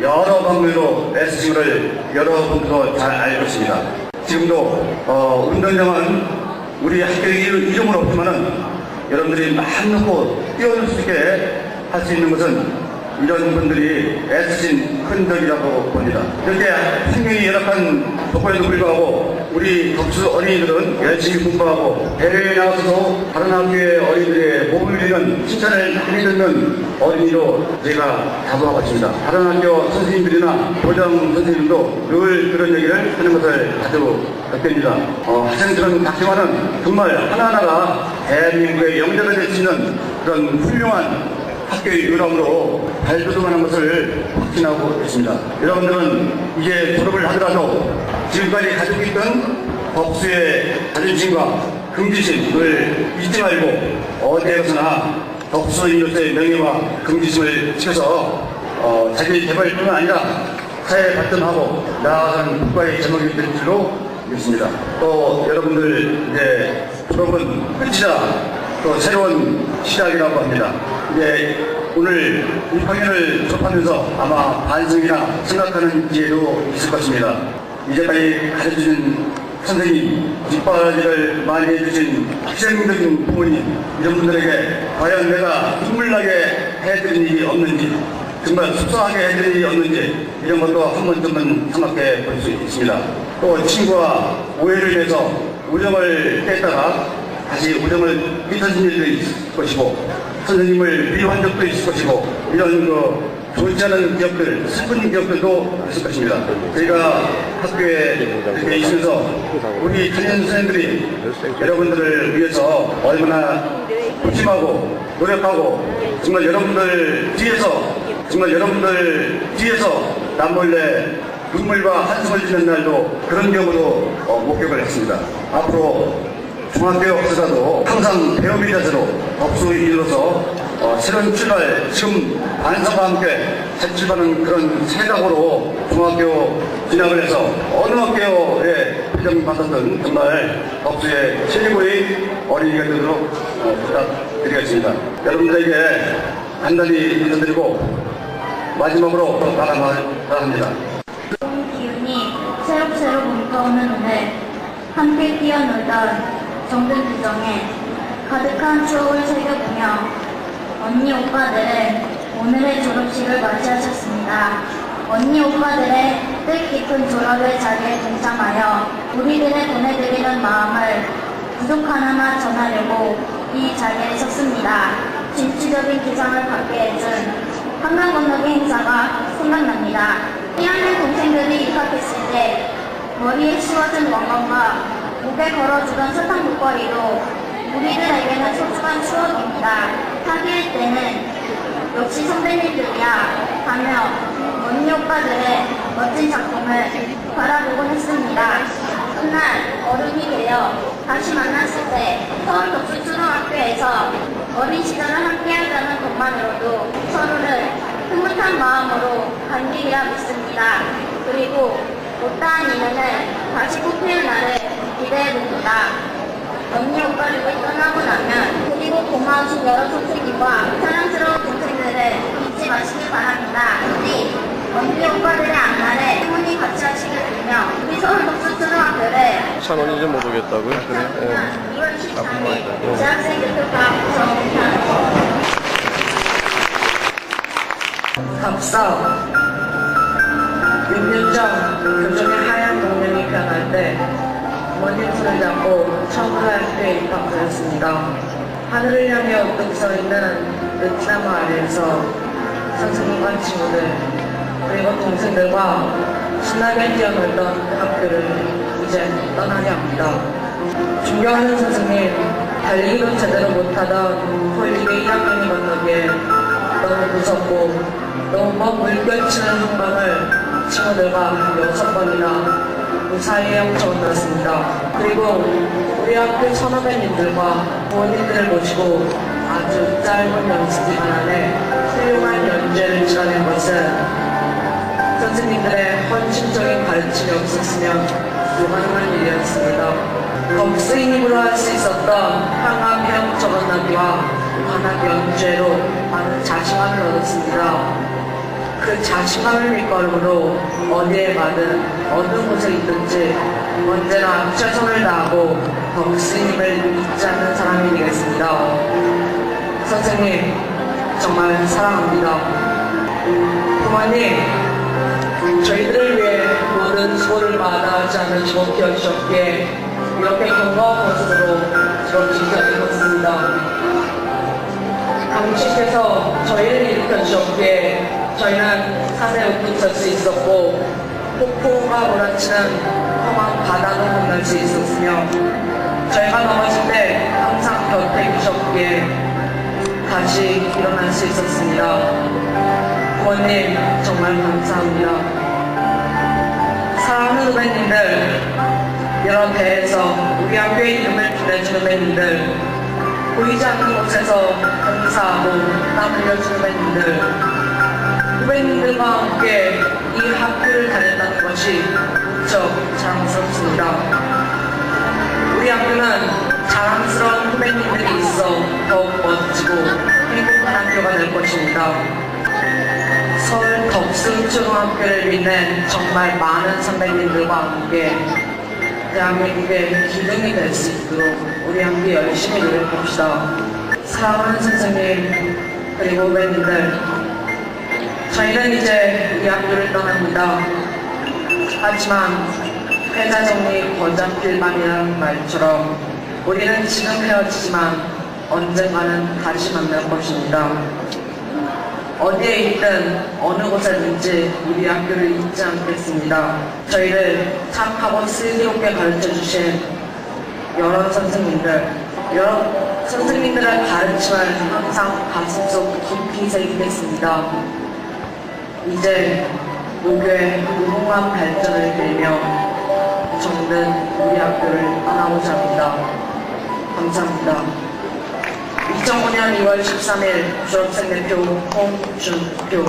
여러 방면으로 SG를 여러분도 잘 알고 있습니다. 지금도 어, 운동장은 우리 학교의 이름- 이름은 없지만은 여러분들이 마음 놓고 뛰어들 수 있게 할 수 있는 것은 이런 분들이 애쓰신 흔적이라고 봅니다. 그렇게 환경이 열악한 조건에도 불구하고 우리 덕수 어린이들은 열심히 공부하고 대회에 나가서도 다른 학교의 어린이들의 몸을 빌리는 칭찬을 많이 듣는 어린이로 제가 자부하고 있습니다. 다른 학교 선생님들이나 교장 선생님도 늘 그런 얘기를 하는 것을 자주 느낍니다. 어, 학생들은 작지만은 정말 하나하나가 대한민국의 영재가 될 수 있는 그런 훌륭한 학교의 유람으로 발돋움하는 것을 확신하고 있습니다. 여러분들은 이제 졸업을 하더라도 지금까지 가지고 있던 덕수의 자존심과 긍지심을 잊지 말고 어디에서나 덕수인으로서의 명예와 긍지심을 지켜서 어, 자기 개발뿐만 아니라 사회 발전하고 나아가는 국가의 제목이 될 줄로 믿습니다. 또 여러분들 이제 졸업은 끝이자 또 새로운 시작이라고 합니다. 이제 오늘 이 강연을 접하면서 아마 반성이나 생각하는 기회도 있을 것입니다. 이제까지 가르쳐준 선생님, 뒷바라지를 많이 해주신 희생적인 부모님, 이런 분들에게 과연 내가 눈물나게 해드린 일이 없는지, 정말 속상하게 해드린 일이 없는지, 이런 것도 한 번쯤은 생각해 볼 수 있습니다. 또 친구와 오해를 인해서 우정을 깼다가 다시 우정을 삐터진 일도 있을 것이고 선생님을 미워한 적도 있을 것이고 이런 그 좋지 않은 기억들, 슬픈 기억들도 있을 것입니다. 저희가 학교에 이렇게 있으면서 우리 전임 선생님들이 여러분들을 위해서 얼마나 조심하고 노력하고 정말 여러분들 뒤에서 정말 여러분들 뒤에서 남몰래 눈물과 한숨을 지는 날도 그런 경우도 어, 목격을 했습니다. 앞으로 중학교 역사도 항상 배움의 자세로 업수 일로서 어, 새로운 출발, 지금 반성과 함께 새 출발하는 그런 생각으로 중학교 진학을 해서 어느 학교에 배정받았던 정말 업수의 최고의 어린이가 되도록 어, 부탁드리겠습니다. 여러분들에게 간단히 인사드리고 마지막으로. 좋은 기운이 새록새록 뭉쳐오는 오늘 함께 뛰어놀던 정든 규정에 가득한 추억을 새겨보며 언니 오빠들은 오늘의 졸업식을 맞이하셨습니다. 언니 오빠들의 뜻깊은 졸업의 자리에 동참하여 우리들의 보내드리는 마음을 부족 하나만 전하려고 이 자리에 섰습니다. 진취적인 기상을 받게 해준 한강 건너기 행사가 생각납니다. 1학년 동생들이 입학했을 때 머리에 씌워준 왕관과 목에 걸어주던 사탕 목걸이도 우리들에게는 소중한 추억입니다. 학기일 때는 역시 선배님들이야 하며 언니 오빠들의 멋진 작품을 바라보곤 했습니다. 훗날 어른이 되어 다시 만났을 때 서울 덕수초등학교에서 어린 시절을 함께하자는 것만으로도 서로를 흐뭇한 마음으로 반기리라 믿습니다. 그리고 못다한 인연을 다시 꽃피울 날을 기대해 봅니다. 언니 오빠를 떠나고 나면 그리고 고마우신 여러 선생님과 사랑스러운 동생들을 잊지 마시길 바랍니다. 우리 언니 오빠들의 앞날에 행운이 같이 하시길 빌며 우리 서울 독수초등학교를 찬원이 좀못 오겠다고요? 그래? 예. 2월 13일 말이다. 대학생 교통과학 구성 답사 6년 전 교정의 하얀 동명이 변할 때 부모님 손을 잡고 처음으로 학교에 입학하였습니다. 하늘을 향해 우뚝 서 있는 느티나무 아래에서 선생님과 친구들 그리고 동생들과 신나게 뛰어놀던 학교를 이제 떠나려 합니다. 존경하는 선생님, 달리기도 제대로 못하던 홀리게 1학년이 건너기에 너무 무섭고 너무 먼 물결치는 한방을 친구들과 여섯 번이나 무사히 헤엄쳐온다습니다 그리고 우리 학교 선후배님들과 부모님들을 모시고 아주 짧은 연습 기간 안에 훌륭한 연주를 치러낸 것은 선생님들의 헌신적인 가르침이 없었으면 불가능한 일이었습니다. 법스인 힘으로 할 수 있었던 항암 헤엄쳐 건너기와 관악 연주회로 많은 자신감을 얻었습니다. 그그 자신감을 밑거름으로 어디에 가든 어느 곳에 있든지 언제나 최선을 다하고 덕스님을 잊지 않는 사람이 되겠습니다. 선생님, 정말 사랑합니다. 부모님, 저희들을 위해 모든 수고를 마다하지 않은 주목 키워주셨기에 이렇게 건강한 모습으로 저렇게 기다리고 당신께서 저희를 일으켜주셨기에 저희는 산에 웃고 설수 있었고 폭풍과 몰아치는 험한 바다도 건널 수 있었으며 저희가 넘어질 때 항상 곁에 계셨기에 다시 일어날 수 있었습니다. 부모님 정말 감사합니다. 사랑하는 후배님들 여러 대에서 우리 학교의 이름을 빛내주는 후배님들 보이지 않는 곳에서 봉사하고 땀 흘려주는 후배님들 후배님들과 함께 이 학교를 다녔다는 것이 무척 자랑스럽습니다. 우리 학교는 자랑스러운 후배님들이 있어 더욱 멋지고 행복한 학교가 될 것입니다. 서울 덕승초등학교를 빛낸 정말 많은 선배님들과 함께 대한민국의 기둥이 될 수 있도록 우리 함께 열심히 노력합시다. 사랑하는 선생님 그리고 후배님들 저희는 이제 이 학교를 떠납니다. 하지만 회자 정리 거잡길만이라는 말처럼 우리는 지금 헤어지지만 언젠가는 다시 만날 것입니다. 어디에 있든 어느 곳에든지 우리 학교를 잊지 않겠습니다. 저희를 착하고 슬기롭게 가르쳐 주신 여러 선생님들, 여러 선생님들의 가르침을 항상 가슴속 깊이 새기겠습니다. 이제 목요의 무궁한 발전을 빌며 정든 우리 학교를 떠나고자 합니다. 감사합니다. 2005년 2월 13일 졸업생 대표 홍준표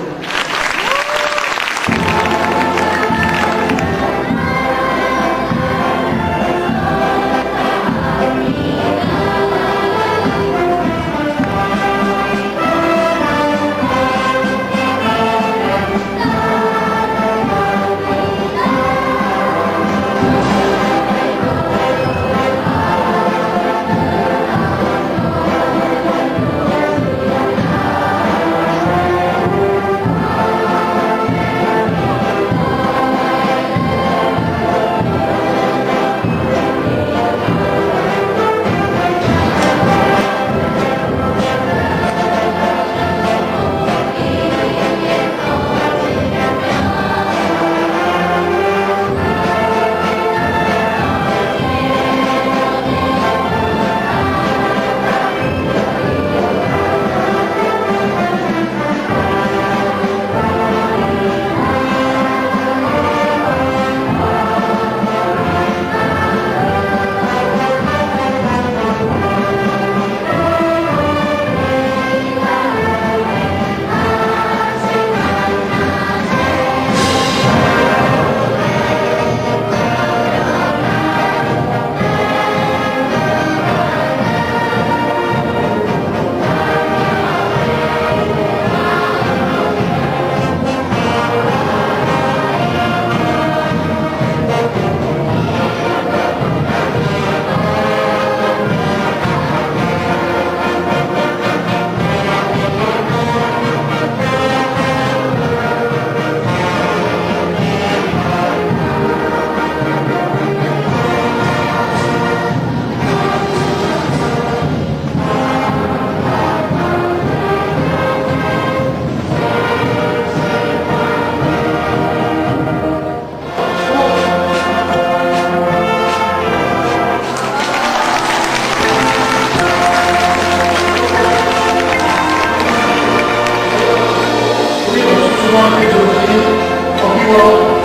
Oh.